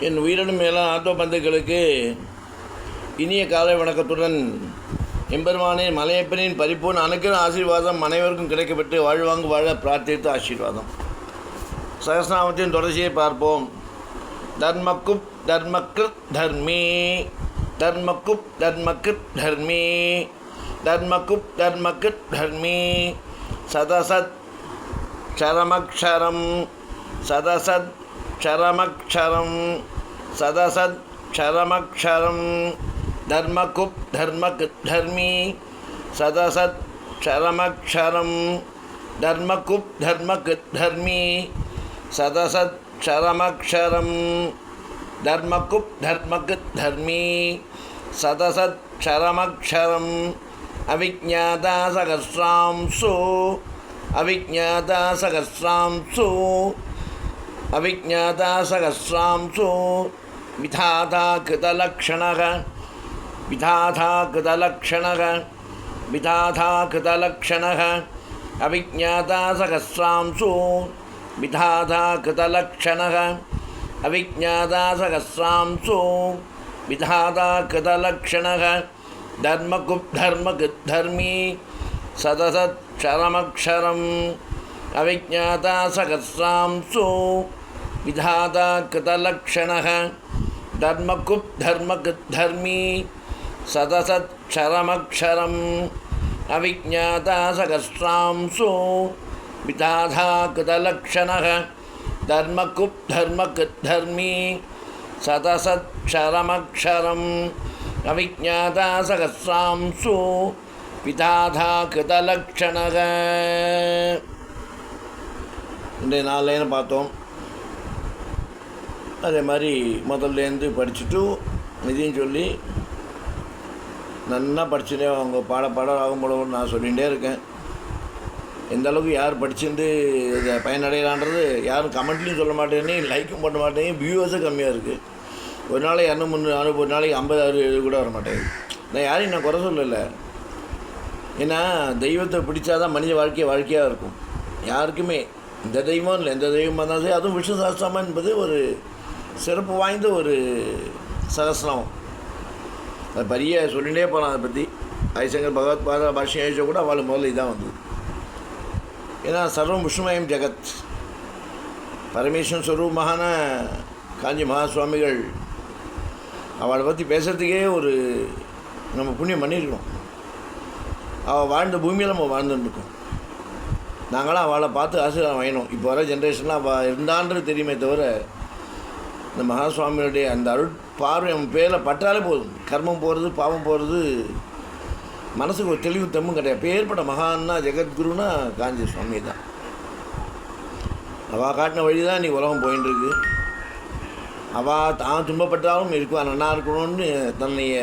என் உயிரினும் மேலான ஆத்ம பந்துகளுக்கு இனிய காலை வணக்கத்துடன் எம்பெருமானே மலையப்பனின் பரிபூர்ண அனுக்கிற ஆசீர்வாதம் அனைவருக்கும் கிடைக்கப்பட்டு வாழ்வாங்கு வாழ பிரார்த்தித்த ஆசீர்வாதம். சகஸ்நாமத்தின் தொடர்ச்சியை பார்ப்போம். தர்மக்குப் தர்மக்ருத் தர்மி தர்மக்குப் தர்மக்ருத் தர்மி தர்மக்குப் தர்மக்ருத் தர்மி சதசத் சரமக்ஷரம் சதசத் சரமக்ஷரம் சதசத் க்ஷரமக்ஷரம் தர்மகுப் தர்மக் தர்மி சதசத் க்ஷரமக்ஷரம் தர்மகுப் தர்மக் தர்மி சதசத் க்ஷரமக்ஷரம் தர்மகுப் தர்மக் தர்மி சதசத் க்ஷரமக்ஷரம் அவிஜாதா சகசிராம்சு அவிஜாதா சகசிராம்சு अविज्ञाता सहस्रांसु विधाता कृतलक्षणः विधाता कृतलक्षणः विधाता कृतलक्षणः अविज्ञाता सहस्रांसु विधाता कृतलक्षणः सहस्रांसु विधाता कृतलक्षणः धर्मकुद्धर्मकृद्धर्मी सदसत्क्षरमक्षरम् अविज्ञाता सहस्रांसु विधाता कृतलक्षणः धर्मकुप् धर्मकृद्धर्मी सदसत्क्षरमक्षरम् अविज्ञाता सहस्रांसु विधाता कृतलक्षणः धर्मकुप् धर्मकृद्धर्मी सदसत्क्षरमक्षरम् अविज्ञाता सहस्रांसु பிதாதா கிருதலக்ஷணக இன்றைய நாள்லேன்னு பார்த்தோம் அதே மாதிரி முதல்லேருந்து படிச்சுட்டு இதையும் சொல்லி நல்லா படிச்சுட்டே அவங்க பாட பாட ஆகும் நான் சொல்லிகிட்டே இருக்கேன். எந்த அளவுக்கு யார் படிச்சுட்டு இதை பயனடையலான்றது யாரும் கமெண்ட்லேயும் சொல்ல மாட்டேன்னு லைக்கும் பண்ண மாட்டேங்க வியூவர்ஸும் கம்மியாக இருக்குது ஒரு நாளைக்கு இரநூறு முந்நூறு அறுபது ஒரு நாளைக்கு ஐம்பது அறுபது கூட வர மாட்டேங்குது நான் யாரையும் நான் குறை சொல்லலை. ஏன்னா தெய்வத்தை பிடிச்சாதான் மனித வாழ்க்கை வாழ்க்கையாக இருக்கும். யாருக்குமே இந்த தெய்வம் இல்லை எந்த தெய்வமாக இருந்தாலும் சரி அதுவும் விஷ்ணு சாஸ்திரமா என்பது ஒரு சிறப்பு வாய்ந்த ஒரு சகசிரமம் அது பெரிய சொல்லிகிட்டே போகலாம் அதை பற்றி ஹரிசங்கர் பகவத் பாத பாஷ்யம் எழுத கூட அவள் முதல்ல இதான் வந்தது. ஏன்னா சர்வம் விஷ்ணுமயம் ஜெகத். பரமேஸ்வரன் ஸ்வரூபமான காஞ்சி மகாசுவாமிகள் அவளை பற்றி பேசுகிறதுக்கே ஒரு நம்ம புண்ணியம் பண்ணியிருக்கணும் அவள் வாழ்ந்த பூமியில் நம்ம வாழ்ந்துருக்கோம் நாங்களாம் அவளை பார்த்து ஆசீர்வாதம் வாங்கினோம். இப்போ வர ஜென்ரேஷன்லாம் அவள் இருந்தான்றது தெரியுமே தவிர இந்த மகாசுவாமியுடைய அந்த அருள் பார்வை அவன் பேரில் பட்டாலே போதும். கர்மம் போகிறது பாவம் போகிறது மனசுக்கு ஒரு தெளிவு தம்மும் கிடையாது. பேர்பட்ட மகான்னா ஜெகத்குருனா காஞ்சி சுவாமி தான். அவள் காட்டின வழி தான் நீ உலகம் போயின்னு இருக்கு அவள் தான் துன்பப்பட்டாலும் இருக்கும் நல்லா இருக்கணும்னு தன்னைய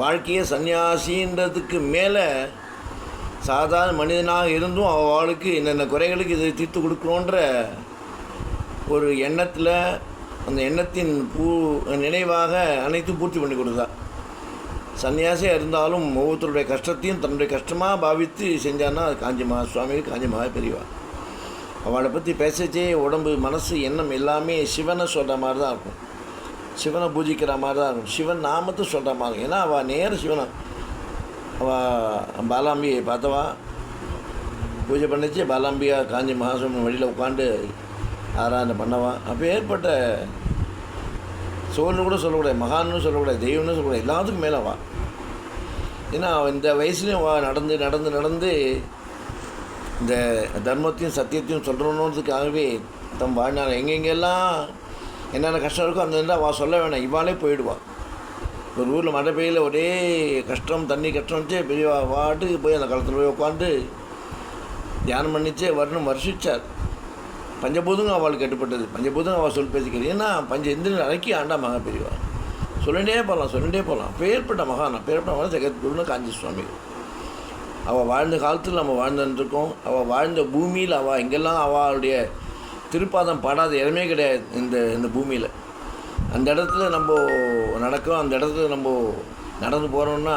வாழ்க்கையை சன்னியாசின்றதுக்கு மேலே சாதாரண மனிதனாக இருந்தும் அவளுக்கு என்னென்ன குறைகளுக்கு இதை தீர்த்து கொடுக்கணுன்ற ஒரு எண்ணத்தில் அந்த எண்ணத்தின் பூ நினைவாக அனைத்தும் பூர்த்தி பண்ணி கொடுத்தா. சன்னியாசியாக இருந்தாலும் ஒவ்வொருத்தருடைய கஷ்டத்தையும் தன்னுடைய கஷ்டமாக பாவித்து செஞ்சான்னா அது காஞ்சி மகா சுவாமி காஞ்சி பெரியவா. அவளை பற்றி பேசச்சே உடம்பு மனசு எண்ணம் எல்லாமே சிவனை சொல்கிற மாதிரி தான் இருக்கும். சிவனை பூஜிக்கிற மாதிரி தான் இருக்கும். சிவன் நாமத்தை சொல்கிற மாதிரி. இருக்கும் ஏன்னா அவள் நேர சிவனை. அவள் பாலாம்பியை பார்த்தவா? பூஜை பண்ணிச்சு பாலாம்பியா காஞ்சி மகாசுவன் வழியில் உட்காந்து ஆராதனை பண்ணவான். அப்போ ஏற்பட்ட சோழன்னு கூட சொல்லக்கூடாது மகான்னு சொல்லக்கூடாது தெய்வம்னு சொல்லக்கூடாது எல்லாத்துக்கும் மேலே வா ஏன்னா அவள் இந்த வயசுலேயும் வா நடந்து நடந்து நடந்து இந்த தர்மத்தையும் சத்தியத்தையும் சொல்கிறோன்றதுக்காகவே தம் வாழ்நாள் எங்கெங்கெல்லாம் என்னென்ன கஷ்டம் இருக்கோ அந்த இருந்தால் வா சொல்ல வேணாம். இவாளே போயிடுவாள் ஒரு ஊரில் மழை பெய்யல ஒரே கஷ்டம் தண்ணி கஷ்டம்ச்சே பெரிய வாட்டுக்கு போய் அந்த காலத்தில் போய் உட்காந்து தியானம் பண்ணிச்சே வரணும் வருஷிச்சார். பஞ்சபூதங்க அவளுக்கு கட்டுப்பட்டது. பஞ்சபூதங்க அவள் சொல் பேசிக்கிறது ஏன்னா பஞ்ச இந்திரன் அடக்கி ஆண்டா மகா பெரியவா சொல்லிட்டே போகலாம் சொல்லிட்டே போகலாம் பேர்பட்ட மகான் பேர்பட்ட மகன் ஜெகத்குருன்னு காஞ்சி சுவாமி. அவள் வாழ்ந்த காலத்தில் நம்ம வாழ்ந்துருக்கோம். அவள் வாழ்ந்த பூமியில் அவள் எங்கெல்லாம் அவளுடைய திருப்பாதம் பாடாத இடமே கிடையாது இந்த இந்த பூமியில். அந்த இடத்துல நம்ம நடக்கிறோம் அந்த இடத்துல நம்ம நடந்து போகிறோம்னா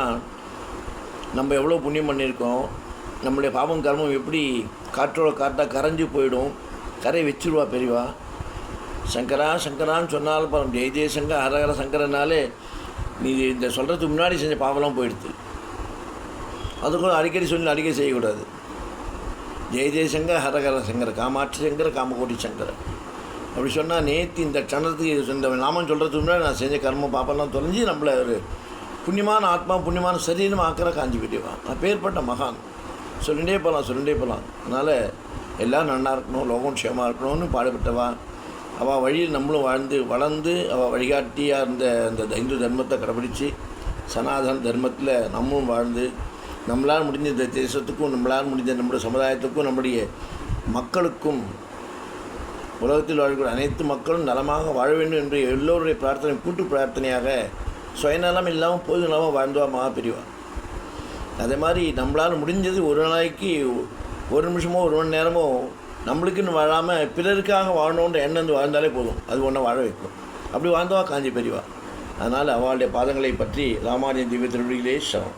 நம்ம எவ்வளோ புண்ணியம் பண்ணியிருக்கோம். நம்முடைய பாவம் கர்மம் எப்படி காற்றோட காற்றாக கரைஞ்சு போயிடும். கரை வச்சிருவா பெரியவா. சங்கரா சங்கரான்னு சொன்னாலும் பாருங்க ஜெய ஜெயசங்கர் ஹரஹர சங்கரனாலே நீ இந்த சொல்கிறதுக்கு முன்னாடி செஞ்ச பாவலாம் போயிடுது. அதுக்கும் அடிக்கடி சொல்லி அடிக்கடி செய்யக்கூடாது. ஜெய ஜெயசங்கர் ஹரஹர சங்கர் காமாட்சி சங்கர் காமகோடி சங்கர். அப்படி சொன்னால் நேற்று இந்த க்ஷணத்துக்கு இது இந்த நாமம் சொல்கிறதுக்கு முன்னாடி நான் செஞ்ச கர்ம பாப்பெல்லாம் தொலைஞ்சி நம்மளை ஒரு புண்ணியமான ஆத்மா புண்ணியமான சரீரம் ஆக்கிற காஞ்சி போயிடுவான் அப்பேற்பட்ட மகான். சொல்லிகிட்டே போகலாம் சொல்லிகிட்டே போகலாம் அதனால் எல்லாம் நல்லா இருக்கணும் லோகம் க்ஷேமாக இருக்கணும்னு பாடுபட்டவா? அவள் வழியில் நம்மளும் வாழ்ந்து வளர்ந்து அவள் வழிகாட்டியாக இருந்த அந்த இந்து தர்மத்தை கடைபிடிச்சு சனாதன தர்மத்தில் நம்மளும் வாழ்ந்து நம்மளால் முடிஞ்ச இந்த தேசத்துக்கும் நம்மளால் முடிஞ்ச நம்முடைய சமுதாயத்துக்கும் நம்முடைய மக்களுக்கும் உலகத்தில் வாழக்கூடிய அனைத்து மக்களும் நலமாக வாழ வேண்டும் என்று எல்லோருடைய பிரார்த்தனை கூட்டு பிரார்த்தனையாக சுயநலம் இல்லாமல் பொது நலமாக வாழ்ந்துவா மகா பிரிவா. அதே மாதிரி நம்மளால் முடிஞ்சது ஒரு நாளைக்கு ஒரு நிமிஷமோ ஒரு மணி நேரமோ நம்மளுக்குன்னு வாழாமல் பிறருக்காக வாழணுன்ற எண்ணம் வாழ்ந்தாலே போதும். அது ஒன்றை வாழ வைக்கும் அப்படி வாழ்ந்தவா காஞ்சி பெரியவா அதனால் அவளுடைய பாதங்களை பற்றி ராமானுஜன் திவ்ய திருவிழிகளே சரம்